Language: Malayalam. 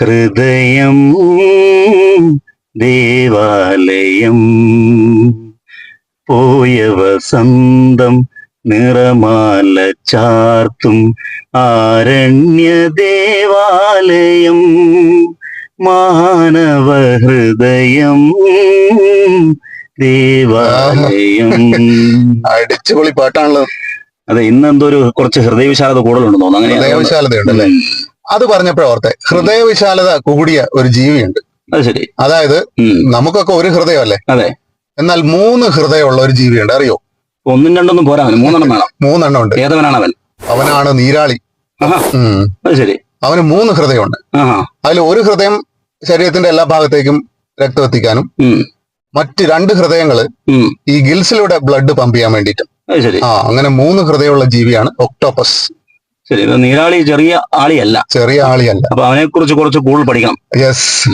ഹൃദയം ദേവാലയം പോയ വസന്തം നിറമാല ചാർത്തും ആരണ്യ ദേവാലയം മാനവ ഹൃദയം ദേവാലയം. അടിച്ചുപൊളി പാട്ടാണല്ലോ. അതെ ഇന്ന് എന്തോ ഒരു കുറച്ച് ഹൃദയവിശാലത കൂടുതലുണ്ടെന്ന് തോന്നുന്നു. അങ്ങനെ ഹൃദയവിശാലതയുണ്ട് അല്ലേ അത് പറഞ്ഞപ്പോഴോർത്തെ ഹൃദയവിശാലത കൂടിയ ഒരു ജീവിയുണ്ട്. അത് ശരി. അതായത് നമുക്കൊക്കെ ഒരു ഹൃദയമല്ലേ? അതെ. എന്നാൽ മൂന്ന് ഹൃദയമുള്ള ഒരു ജീവിയുണ്ട്. അറിയോ? ഒന്നും രണ്ടൊന്നും പോരാ മൂന്നെണ്ണം വേണം. മൂന്നെണ്ണം ഉണ്ട് ഏതവനാണ് അവൻ അവനാണ് നീരാളി അത് ശരി. അവന് മൂന്ന് ഹൃദയമുണ്ട്. അതിൽ ഒരു ഹൃദയം ശരീരത്തിന്റെ എല്ലാ ഭാഗത്തേക്കും രക്തം എത്തിക്കാനും ഉം. മറ്റ് രണ്ട് ഹൃദയങ്ങൾ ഈ ഗിൽസിലൂടെ ബ്ലഡ് പമ്പ് ചെയ്യാൻ വേണ്ടിയിട്ടും. ആ അങ്ങനെ മൂന്ന് ഹൃദയമുള്ള ജീവിയാണ് ഒക്ടോപ്പസ് ശരി നീരാളി ചെറിയ ആളിയല്ല. ചെറിയ ആളിയല്ല. അപ്പൊ അവനെ കുറിച്ച് കുറച്ച് കൂടുതൽ പഠിക്കണം. യെസ്.